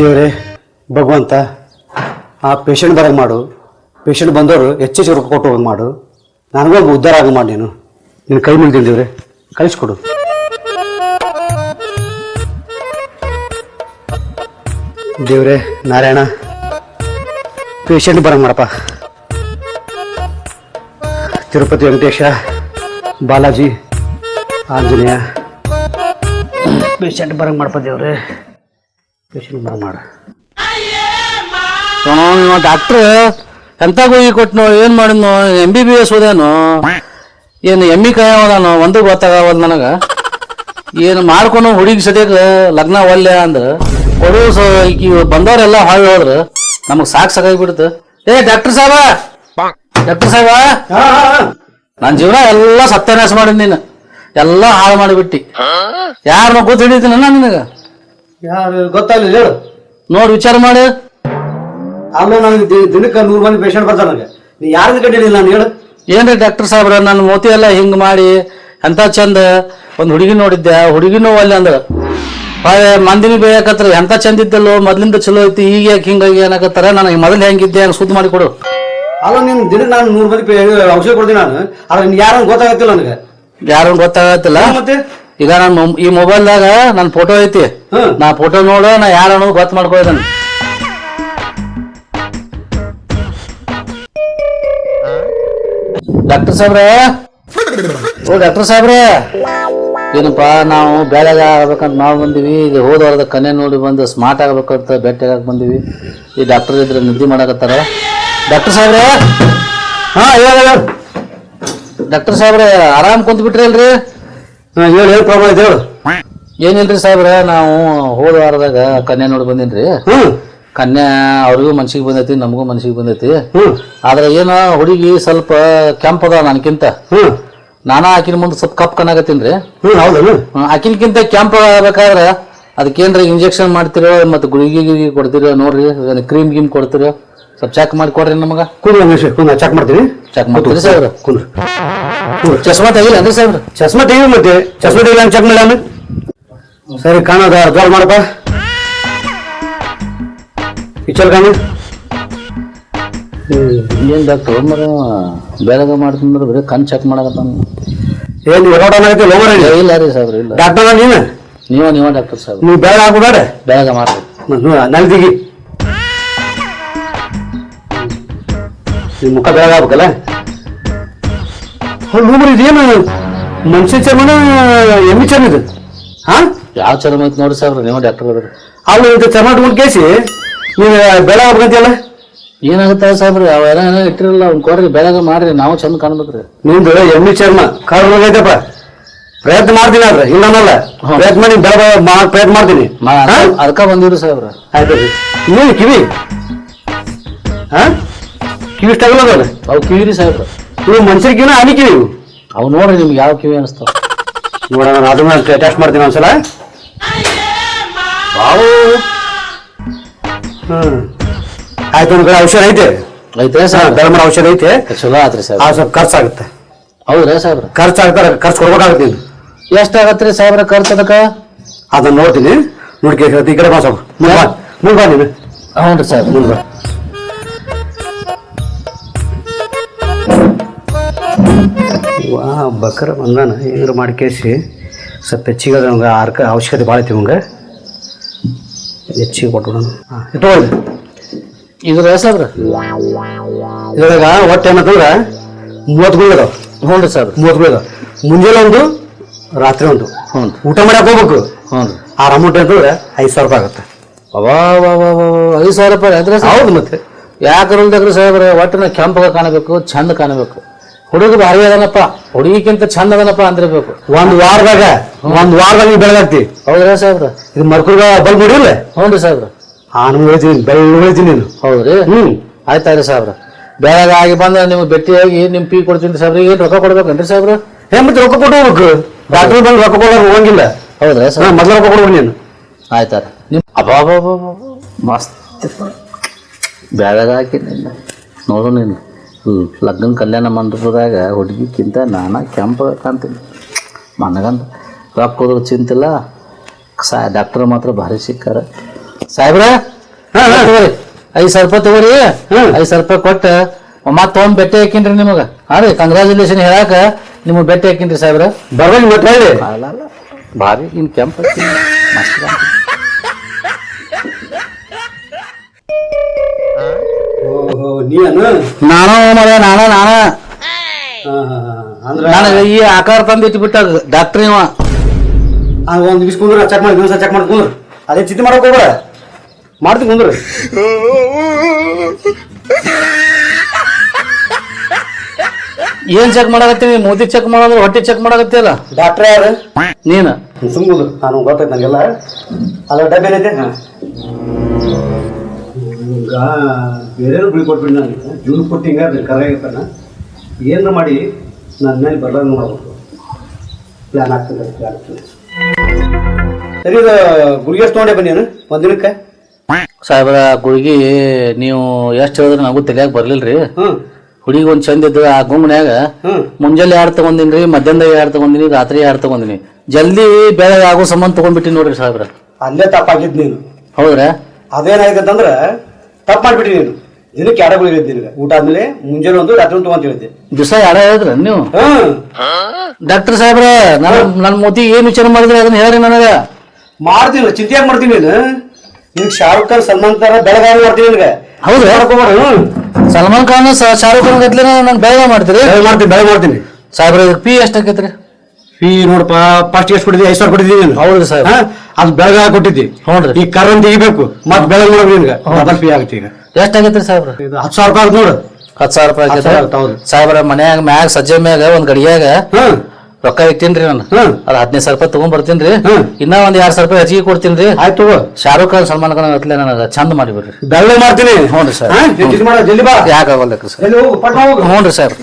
ದೇವರೇ, ಭಗವಂತ, ಆ ಪೇಷಂಟ್ ಬರಂಗೆ ಮಾಡು. ಪೇಷಂಟ್ ಬಂದವರು ಹೆಚ್ಚೆಚ್ಚು ರೊಕ್ಕ ಕೊಟ್ಟು ಹೋಗಿ ಮಾಡು. ನನಗೂ ಒಬ್ಬ ಉದ್ಧಾರ ಆಗ ಮಾಡಿ ನೀನು. ನಿನ್ನ ಕೈ ಮುಗಿದಿಲ್ಲ ದೇವ್ರೆ, ಕಳಿಸ್ಕೊಡು. ದೇವ್ರೆ, ನಾರಾಯಣ ಪೇಷಂಟ್ ಬರಂಗೆ ಮಾಡಪ್ಪ. ತಿರುಪತಿ ವೆಂಕಟೇಶ, ಬಾಲಾಜಿ, ಆಂಜನೇಯ. ಪೇಷಂಟ್ ಬರಂಗೆ ಮಾಡಪ್ಪ ದೇವ್ರೆ. ಪೇಷಂಟ್ ಮಾಡ. ಇವ ಡಾಕ್ಟ್ರ್ ಎಂತ ಗುಳಿಗೆ ಕೊಟ್ಟನು ಏನ್ ಮಾಡಿದ್ನು ಎಂ ಬಿ ಬಿ ಎಸ್ ಓದ್ಯಾನು? ಏನು ಎಮ್ಮಿ ಕೈ ಓದಾನು ಒಂದು ಗೊತ್ತಾಗವಲ್ ನನಗೆ. ಏನು ಮಾಡ್ಕೊಂಡು ಹುಡುಗಿ ಸದ್ಯಕ್ಕೆ ಲಗ್ನ ಒಲ್ಲೆ ಅಂದ್ರೆ ಕೊಡು ಬಂದವರೆಲ್ಲ ಹಾಳು ಹೋದ್ರ. ನಮಗ್ ಸಾಕ್ ಸಾಕಾಗ್ಬಿಡ್ತು ಏ ಡಾಕ್ಟರ್ ಸಾಹೇಬ ಡಾಕ್ಟರ್ ಸಾಹೇಬ ನನ್ನ ಜೀವನ ಎಲ್ಲ ಸತ್ಯನಾಶ ಮಾಡಿದ್ ನೀನು. ಎಲ್ಲ ಹಾಳು ಮಾಡಿಬಿಟ್ಟಿ. ಯಾರನ್ನ ಗೊತ್ತ ಹಿಡಿತೀನಿ ನಿನಗ? ಯಾರು ಗೊತ್ತಾಗಲಿಲ್ಲ ಹೇಳು. ನೋಡ್ ವಿಚಾರ ಮಾಡಿ. ಆಮೇಲೆ ನನಗೆ ದಿ- ದಿನಕ್ಕೆ ನೂರು ಮಂದಿ ಪೇಷಂಟ್ ಬರ್ತಾರೆ ನನಗೆ. ನೀ ಯಾರಿಂದ ಕಟ್ಟಿಲ್ಲ ನಾನು ಹೇಳು. ಏನ್ರಿ ಡಾಕ್ಟರ್ ಸಾಹೇಬ್ರ ನನ್ನ ಮೋತಿ ಎಲ್ಲ ಹಿಂಗ್ ಮಾಡಿ ಎಂತ ಚಂದ ಒಂದ್ ಹುಡುಗಿ ನೋಡಿದ್ದೆ ಹುಡುಗಿನೂ ಅಲ್ಲಿ ಅಂದ್ರ ಮಂದಿನ ಬೇಯಕತ್ರ ಎಂತ ಚಂದ ಇದ್ದಲ್ಲೋ ಮೊದ್ಲಿಂದ ಚಲೋ ಐತಿ ಈಗ ಯಾಕೆ ಹಿಂಗ ಏನಾಗತ್ತಾರ? ನನಗೆ ಮೊದಲು ಹೆಂಗಿದ್ದೆ ಹಂಗ ಸುದ್ದಿ ಮಾಡಿ ಕೊಡು. ಅಲ್ಲ ನಿನ್ ದಿನಕ್ಕೆ ನಾನು ನೂರು ಮಂದಿ ಪೇ- ಔಷಧ ಕೊಡ್ತೀನಿ ನಾನು. ಆದ್ರೆ ನೀನ್ ಯಾರು ಗೊತ್ತಾಗತ್ತಿಲ್ಲ ನನಗೆ. ಯಾರು ಗೊತ್ತಾಗತ್ತಿಲ್ಲ. ಮತ್ತೆ? ಈಗ ನಾನು ಈ ಮೊಬೈಲ್ದಾಗ ನನ್ನ ಫೋಟೋ ಐತಿ. ನಾ ಫೋಟೋ ನೋಡು ನಾ ಯಾರು ಅನ್ನೋದು ಗೊತ್ತ ಮಾಡ್ಕೊಳ್ತಾನೆ ಡಾಕ್ಟರ್ ಸಾಹೇಬ್ರೆ ಓ ಡಾಕ್ಟರ್ ಸಾಹೇಬ್ರೆ ಏನಪ್ಪಾ ನಾವು ಬೇಳೆಗೆ ಆಗ್ಬೇಕಂತ ನಾವು ಬಂದಿವಿ. ಈಗ ಹೋದ ವಾರದ ಕನ್ಯೆ ನೋಡಿ ಬಂದು ಸ್ಮಾರ್ಟ್ ಆಗ್ಬೇಕಂತ ಭೇಟಿ ಬಂದೀವಿ ಬಂದಿವಿ. ಈ ಡಾಕ್ಟರ್ ಇದ್ರೆ ನಿದ್ದೆ ಮಾಡಕತ್ತಾರ. ಡಾಕ್ಟರ್ ಸಾಹೇಬ್ರೆ ಹಾ ಹೇಳ ಡಾಕ್ಟರ್ ಸಾಹೇಬ್ರೆ ಆರಾಮ್ ಕುಂತ ಬಿಟ್ರಲ್ರಿ ಹಾ ಹೇಳಿ ಹೇಳು ಪ್ರಾಬ್ಲಮ್ ಐತೆ ಹೇಳು. ಏನಿಲ್ರಿ ಸಾಹೇಬ್ರ ನಾವು ಹೋದ ವಾರದಾಗ ಕನ್ಯಾ ನೋಡಿ ಬಂದಿನ್ರಿ. ಹ್ಞೂ. ಕನ್ಯಾ ಅವ್ರಿಗೂ ಮನ್ಸಿಗೆ ಬಂದೈತಿ ನಮಗೂ ಮನ್ಸಿಗೆ ಬಂದೈತಿ. ಆದ್ರೆ ಏನೋ ಹುಡುಗಿ ಸ್ವಲ್ಪ ಕೆಂಪ್ ಅದ ನನಕಿಂತ. ಹ್ಮ್ ನಾನಾ ಆಕಿನ ಮುಂದೆ ಸ್ವಲ್ಪ ಕಪ್ ಕಣ್ಣಾಗತ್ತೀನ್ರಿ ಹ್ಞೂ ಹೌದಲ್ಲ ಆಕಿನ್ಕಿಂತ ಕೆಂಪ್ ಆಗ್ಬೇಕಾದ್ರೆ ಅದಕ್ಕೇನ್ರಿ ಇಂಜೆಕ್ಷನ್ ಮಾಡ್ತಿರೋ ಮತ್ತೆ ಗುಳಿಗೆ ಗಿಳಿಗೆ ಕೊಡ್ತಿರೋ ನೋಡ್ರಿ ಕ್ರೀಮ್ ಗೀಮ್ ಕೊಡ್ತಿರೋ. ಸ್ವಲ್ಪ ಚೆಕ್ ಮಾಡಿ ಕೊಡ್ರಿ ನಮಗ. ಕುಂದ್ರ ರಮೇಶ್ ಕುಂದ್ರ ಚೆಕ್ ಮಾಡ್ತೀನಿ. ಚೆಕ್ ಮಾಡ್ತೀನಿ ಸರ್ ಕುಂದ್ರ ಚಸ್ಮಾ ತೆಗಿಲ್ಲ ಅಂದ್ರೆ ಸರ್ ಚಸ್ಮಾ ತೆಗಿ ಮತ್ತೆ. ಚಸ್ಮಾ ತೆಗಿಲ್ಲ ಚೆಕ್ ಮಾಡಿ ಸರಿ ಕಾಣದ ಜೋಲ್ ಮಾಡಪ್ಪ. ಇಚ್ಚಲ್ ಕಾಣ. ಏನ್ ಡಾಕ್ಟರ್ ಮರ ಬೆಳಗ್ಗೆ ಮಾಡ್ತಂದ್ರೆ ಬರೀ ಕಣ್ ಚೆಕ್ ಮಾಡಕತ್ತಾನ ಏನ್ ಹೊರಟ ಆಗತ್ತೆ ಲೋವರ್ ಇಲ್ಲ ರೀ ಸಾಹೇಬ್ರ ಇಲ್ಲ. ಡಾಕ್ಟರ್ ನೀನು? ನೀವ ನೀವ ಡಾಕ್ಟರ್ ಸಾಹೇಬ್ರ. ನೀವು ಬೇಡ ಹಾಕ್ಬೇಡ? ಬೆಳಗ್ಗೆ ಮಾಡ್ರಿ ನಲ್ದಿಗಿ. ನಿಮ್ಮ ಮುಖ ಬೇಗ ಆಗ್ಬೇಕಲ್ಲ? ಲೋಮರ್ ಇದೇನು ಮನುಷ್ಯ ಚರ್ಮನ ಎಮ್ಮಿ ಚರ್ಮ ಇದು? ಹಾ? ಯಾವ ಚರ್ಮ ಐತೆ ನೋಡ್ರಿ ಸರ್ ನೀವು ಡಾಕ್ಟರ್ ಅವ್ನು ಇದು ಚರ್ಮ ಇಟ್ಕೊಂಡು ಕೇಸಿ ನೀವು ಬೆಳೆ ಆಗ್ಬೇಕಂತಿಯಲ್ಲ? ಏನಾಗುತ್ತೆ ಸಾಹೇಬ್ರಿ ಅವೆಲ್ಲ ಏನೋ ಇಟ್ಟಿರಲ್ಲ ಅವ್ನ ಕೊಡ್ರಿ ಬೆಳಗ ಮಾಡ್ರಿ ನಾವು ಚಂದ ಕಾಣ್ಬೇಕ್ರಿ. ನಿಮ್ದು ಎಮ್ಮಿ ಚರ್ಮ ಕರ್ಮ ಐತಪ್ಪ. ಪ್ರಯತ್ನ ಮಾಡ್ತೀನಿ ಆದ್ರೆ ಇಲ್ಲ. ಪ್ರಯತ್ನ ಮಾಡಿ ಬೆಳಗ ಪ್ರಯತ್ನ ಮಾಡ್ತೀನಿ? ಅದಕ್ಕ ಬಂದಿವ್ರಿ ಸಾಹೇಬ್ರ. ಆಯ್ತು. ನೀನು ಕಿವಿ. ಹಾ? ಕಿವಿ ಇಷ್ಟ ಅವ್ ಕಿವಿರಿ ಸಾಹೇಬ್ರ ನೀವು ಮನುಷ್ಯರ ಕಿವಿನ ಹಾನಿ ಕಿವಿ ಇವು. ಅವು ನೋಡ್ರಿ ನಿಮ್ಗೆ ಯಾವ ಕಿವಿ ಅನಿಸ್ತಾವ. ನೋಡೋಣ ನಾನು ಅದನ್ನ ಟೆಸ್ಟ್ ಮಾಡ್ತೀನಿ ಒಂದ್ಸಲ. ಬಾವು. ಹ್ಮ್. ಆಯ್ತು ಒಂದ್ ಕಡೆ ಔಷಧ ಐತೆ? ಐತೆ ಸರ್. ಸಾಹೇಬ್ರ ಔಷಧ ಐತೆ? ಚಲೋ ಆತ್ರಿ ಆ ಸಾಹೇಬ್ರ ಸ್ವಲ್ಪ ಖರ್ಚಾಗುತ್ತೆ. ಹೌದ್ರಾ ಸಾಹೇಬ್ರ? ಖರ್ಚು ಆಗ್ತಾರೆ ಖರ್ಚು ಕೊಡ್ಬೇಕಾಗುತ್ತೆ ಎಷ್ಟಾಗತ್ತೆ ರೀ ಸಾಹೇಬ್ರ ಖರ್ಚು ಅದಕ್ಕೆ? ಅದನ್ನ ನೋಡ್ತೀನಿ. ನೋಡ್ಕೆ ಹೇಳ್ತೀನಿ ಈ ಕಡೆ ಬಾ ಸ್ವಲ್ಪ. ಮುಂಬಾ ಬಾ ನೀನು. ಹ್ಞೂ ರೀ ಸಾಹೇಬ್ರ. ಮುಂಬಾ ಬಾ. ವಾ ಬಕ್ರ ಬಂದಾನ ಏನಾರು ಮಾಡಿ ಕೇಸಿ ಸ್ವಲ್ಪ ಹೆಚ್ಚಿಗೆ ಅವಂಗ ಆರ್ಕ ಅವಶ್ಯಕತೆ ಭಾಳ ಐತಿ ಅವಂಗ ಹೆಚ್ಚಿಗೆ ಕೊಟ್ಬಿಡೋಣ. ಹಾಂ ಇಟ್ಕೊಳ್ಳಿ ಇದ್ರ ಸಾಬ್ರ ಇದ್ರಾಗ ಒಟ್ಟು ಏನಂತಂದ್ರೆ ಮೂವತ್ತು ಗುಳಿ ಅದಾವ. ಹ್ಞೂ ರೀ ಸರ್. ಮೂವತ್ತು ಗುಳಿ ಅದಾವ. ಮುಂಜಾನೆ ಒಂದು ರಾತ್ರಿ ಒಂದು. ಹ್ಞೂ ಊಟ ಮಾಡಕ್ಕೆ ಹೋಗ್ಬೇಕು. ಹ್ಞೂ ರೀ. ಆ ಅಮೌಂಟ್ ಅಂತಂದ್ರೆ ಐದು ಸಾವಿರ ರೂಪಾಯಿ ಆಗುತ್ತೆ. ಅವಾ ಐದು ಸಾವಿರ ರೂಪಾಯಿ ಅದ್ರ ಹೌದು ಮತ್ತೆ. ಯಾಕರಲ್ದಾಗ್ರಿ ಸಾಹೇಬ್ರೆ ಒಟ್ಟಿನ ಕೆಂಪಗ ಕಾಣಬೇಕು ಚಂದ ಕಾಣಬೇಕು. ಹುಡುಗ ಭಾರಿ ಅದನಪ್ಪ. ಹುಡುಗಿಕ್ಕಿಂತ ಚಂದ ಅದನಪ್ಪ ಅಂದಿರ್ಬೇಕು. ಒಂದು ವಾರದಾಗ ಒಂದು ವಾರದಾಗ ನೀವು ಬೆಳಗಾಗ್ತಿ ಹೌದ್ರಾ ಸಾಹೇಬ್ರ? ಇದು ಮರ್ಕುರ್ಗ ಬಲ್ ನೋಡಿಲ್ಲ ಹ್ಞೂ ರೀ ಸಾಹೇಬ್ರ. ಆ ನಮ್ಗೆ ಹೇಳ್ತೀನಿ ಬೆಳ್ಳ ಹೇಳ್ತೀನಿ ನೀನು. ಹೌದ್ರಿ? ಹ್ಮ್. ಆಯ್ತಾಯ್ರಿ ಸಾಹೇಬ್ರ. ಬೆಳಗ್ಗೆ ಆಗಿ ಬಂದ ನಿಮ್ಗೆ ಭೇಟಿಯಾಗಿ ನಿಮ್ ಪೀ ಕೊಡ್ತೀನಿ ಸಾಹೇಬ್ರ. ಏನು ರೊಕ್ಕ ಕೊಡ್ಬೇಕನ್ರಿ ಸಾಹೇಬ್ರ? ಹೇ ಮತ್ತೆ ರೊಕ್ಕ ಕೊಟ್ಟು ಹೋಗ್ಬೇಕು? ಡಾಕ್ಟರ್ ಬಂದು ರೊಕ್ಕ ಕೊಡೋಕೆ ಹೋಗಂಗಿಲ್ಲ. ಹೌದ್ರಾ ಹಾ, ಸರ್ ಮೊದ್ಲು ರೊಕ್ಕ ಕೊಡ್ಬೇಕು ನೀನು. ಆಯ್ತಾರ ನಿಮ್ ಅಬ್ಬಾ ಮಸ್ತ್. ಬೆಳಗ್ಗೆ ಹಾಕಿ ನಿನ್ನ ನೋಡು ನೀನು. ಲಗ್ನ ಕಲ್ಯಾಣ ಮಂಟಪದಾಗ ಹುಡುಗಿಕ್ಕಿಂತ ನಾನಾ ಕೆಂಪು ಕಾಣ್ತೀನಿ. ಮನಗಂತ ರೊಕ್ಕ ಹೋದ್ರೆ ಚಿಂತಿಲ್ಲ. ಸಾ ಡಾಕ್ಟರ್ ಮಾತ್ರ ಭಾರಿ ಸಿಕ್ಕಾರ. ಸಾಹೇಬ್ರ ಐದು ಸಾವಿರ ರೂಪಾಯಿ ತಗೋರಿ. ಐದು ಸಾವಿರ ರೂಪಾಯಿ ಕೊಟ್ಟು ಮತ್ತೆ ತೊಗೊಂಡು ಬೆಟ್ಟ ಹಾಕಿನ್ರಿ ನಿಮಗೆ. ಹಾಂ ರೀ ಕಂಗ್ರಾಚುಲೇಷನ್ ಹೇಳಾಕ ನಿಮಗೆ ಬೆಟ್ಟ ಹಾಕಿನ್ರಿ ಸಾಹೇಬ್ರ. ಬರ್ಬೇಕು ಮತ್ತೆ ಹೇಳಿ ಅಲ್ಲ ಅಲ್ಲ ಭಾರಿ ಇನ್ನು ಕೆಂಪು. ಮಸ್ತ್ ನೀನು ನಾನು ಮಗ ನಾನ ನಾನ. ಅಂದ್ರೆ ಈ ಆಕಾರ ತಂದು ಇಟ್ಬಿಟ್ಟ ಡಾಕ್ಟ್ರ್ ಇವ. ಒಂದು ದಿವ್ಸ ಕುಂದ್ರ ಚೆಕ್ ಮಾಡಿ ದಿವಸ ಚೆಕ್ ಮಾಡಿ ಕುಂದ್ರ. ಅದೇ ಚಿಂತೆ ಮಾಡಕ್ ಹೋಗ್ಬೇಡ. ಮಾಡ್ತೀನಿ ಕುಂದ್ರ. ಏನ್ ಚೆಕ್ ಮಾಡಕತ್ತೀನಿ ಮೋದಿ ಚೆಕ್ ಮಾಡೋದ್ರೆ ಹೊಟ್ಟೆ ಚೆಕ್ ಮಾಡಕತ್ತಿಯಲ್ಲ ಡಾಕ್ಟ್ರ ಯಾರು? ನೀನು. ಸುಮ್ ಕುಂದ್ರ. ನಾನು ಗೊತ್ತಾಯ್ತು ನನಗೆಲ್ಲ ಅಲ್ಲ ಡಬ್ಬಿ ಏನೈತೆ? ಹಾಂ. ಈಗ ಬೇರೆ ಗುಳಿ ಕೊಟ್ಬಿಡಿ ನನಗೆ ಜೂನ್ ಕೊಟ್ಟು ಹಿಂಗೆ ಕರಾಗಿರ್ತಾನ ಏನು ಮಾಡಿ ನನ್ನ ಮೇಲೆ ಬರ್ಲಾರ್ದು ಮಾಡಬೇಕು ಪ್ಲ್ಯಾನ್ ಆಗ್ತದೆ ಪ್ಲ್ಯಾನ್ ಆಗ್ತದೆ. ಸರಿ ಇದು ಗುಳಿಗೆ ಎಷ್ಟು ತೊಗೊಂಡೆ ಬನ್ನಿ ಏನು ಒಂದು ದಿನಕ್ಕೆ? ಸಾಹೇಬ್ರ ಗುಳಿಗೆ ನೀವು ಎಷ್ಟು ಹೇಳಿದ್ರೆ ನಮಗೂ ತಲೆಯಾಗ ಬರಲಿಲ್ಲ ರೀ ಹುಡುಗಿ ಒಂದು ಚಂದ ಇದ್ದ ಆ ಗುಂಗ್ನ್ಯಾಗ ಮುಂಜಾನೆ ಯಾರು ತಗೊಂಡಿನಿ ರೀ ಮಧ್ಯಾಹ್ನ ಯಾರು ತಗೊಂದಿನಿ ರಾತ್ರಿ ಯಾರು ತಗೊಂದಿನಿ ಜಲ್ದಿ ಬೆಳಗ್ಗೆ ಆಗೋ ಸಂಬಂಧ ತಗೊಂಡ್ಬಿಟ್ಟಿನಿ ನೋಡ್ರಿ ಸಾಹೇಬ್ರ. ಅಲ್ಲೇ ತಪ್ಪಾಗಿದ್ದು ನೀನು. ಹೌದ್ರಾ? ಅದೇನಾಯ್ತು ಅಂತಂದ್ರೆ ತಪ್ಪು ಮಾಡ್ಬಿಟ್ಟಿ ನೀನು ದಿನಕ್ಕೆ ಗುಳಿಗೆ ನಿನಗೆ ಊಟ ಆದ್ಮೇಲೆ ಮುಂಜಾನೆ ಒಂದು ರಾತ್ರಿ ಒಂದು ತಗೊಂತ ಹೇಳಿದ್ದೆ ದಿವಸ ಯಾರ ಹೇಳಿದ್ರ ನೀವು? ಡಾಕ್ಟರ್ ಸಾಹೇಬ್ರ ನನ್ನ ನನ್ನ ಮೋತಿ ಏನ್ ವಿಚಾರ ಮಾಡಿದ್ರೆ ಅದನ್ನ ಹೇಳ್ರಿ ನನಗ. ಮಾಡ್ತೀನಿ ಚಿಂತೆ ಯಾಕೆ ಮಾಡ್ತೀನಿ ನೀನು. ನಿನ್ಗೆ ಶಾರುಖ್ ಖಾನ್ ಸಲ್ಮಾನ್ ಖಾನ್ ಬೆಳಗಾವಿ ಮಾಡ್ತೀನಿ ನಿನ್ಗೆ. ಹೌದು. ಹೇಳ್ಕೊಬಾರ ಸಲ್ಮಾನ್ ಖಾನ್ ಶಾರುಖ್ ಖಾನ್ ಗತ್ಲೆ ನಾನು ಬೆಳಗಾವಿ ಮಾಡ್ತೀರಿ? ಮಾಡ್ತೀನಿ ಬೆಳಗ್ಗೆ ಮಾಡ್ತೀನಿ. ಸಾಹೇಬ್ರ ಪಿ ಎಷ್ಟು ಆಕೈತ್ರಿ ಫೀ ನೋಡಪ್ಪ ಫಸ್ಟ್ ಎಷ್ಟು ಕೊಟ್ಟಿದ್ದೆ ಐದು ಸಾವಿರ ಕೊಟ್ಟಿದ್ದೀನಿ ನೀನು. ಹೌದು ಸರ್. ಅದು ಬೆಳಗ್ಗೆ ಕೊಟ್ಟಿದ್ದಿ. ಹ್ಞೂನ್ರಿ ಈ ಕರೆಂಟ್ ತೆಗಿಬೇಕು ಮತ್ತೆ ಬೆಳಗ್ಗೆ ನೋಡ್ಬೇಕು ನಿನ್ಗೆ. ಡಬಲ್ ಫೀ ಆಗುತ್ತೆ ಈಗ. ಎಷ್ಟು ಆಗೈತ್ರಿ ಸಾಹೇಬ್ರ? ಇದು ಹತ್ತು ಸಾವಿರ ರೂಪಾಯಿ ಆಗುತ್ತೆ ನೋಡು. ಹತ್ತು ಸಾವಿರ ರೂಪಾಯಿ ಹೌದು. ಸಾಹೇಬ್ರ ಮನ್ಯಾಗ ಮ್ಯಾಗ ಸಜ್ಜೆ ಮ್ಯಾಗ ಒಂದ್ ಗಡಿಯಾಗ ಹ್ಮ್ ರೊಕ್ಕ ಇಟ್ಟೀನ್ರಿ ನಾನು. ಅದ್ ಹದಿನೈದು ಸಾವಿರ ರೂಪಾಯಿ ತಗೊಂಡ್ ಬರ್ತೀನ್ರಿ. ಹ್ಮ್. ಇನ್ನ ಒಂದ್ ಎರಡ್ ಸಾವಿರ ರೂಪಾಯಿ ಹೆಚ್ಚಿಗೆ ಕೊಡ್ತೀನ್ರಿ. ಆಯ್ತು ತಗೋ. ಶಾರುಖ್ ಖಾನ್ ಸಲ್ಮಾನ್ ಖಾನ್ ಗತ್ಲೆ ನನಗ ಚಂದ ಮಾಡಿಬಿಡ್ರಿ ಬೆಳ್ಳೆ ಮಾಡ್ತೀನಿ. ಹ್ಞೂ ಸರ್. ಯಾಕೆ ಆಗಲ್ಲ ಮಾಡು, ಸರ್? ಎಲ್ಲಿ ಹೋಗು ಪಟ್ ಹೋಗು. ಹ್ಞೂ ರೀ ಸರ್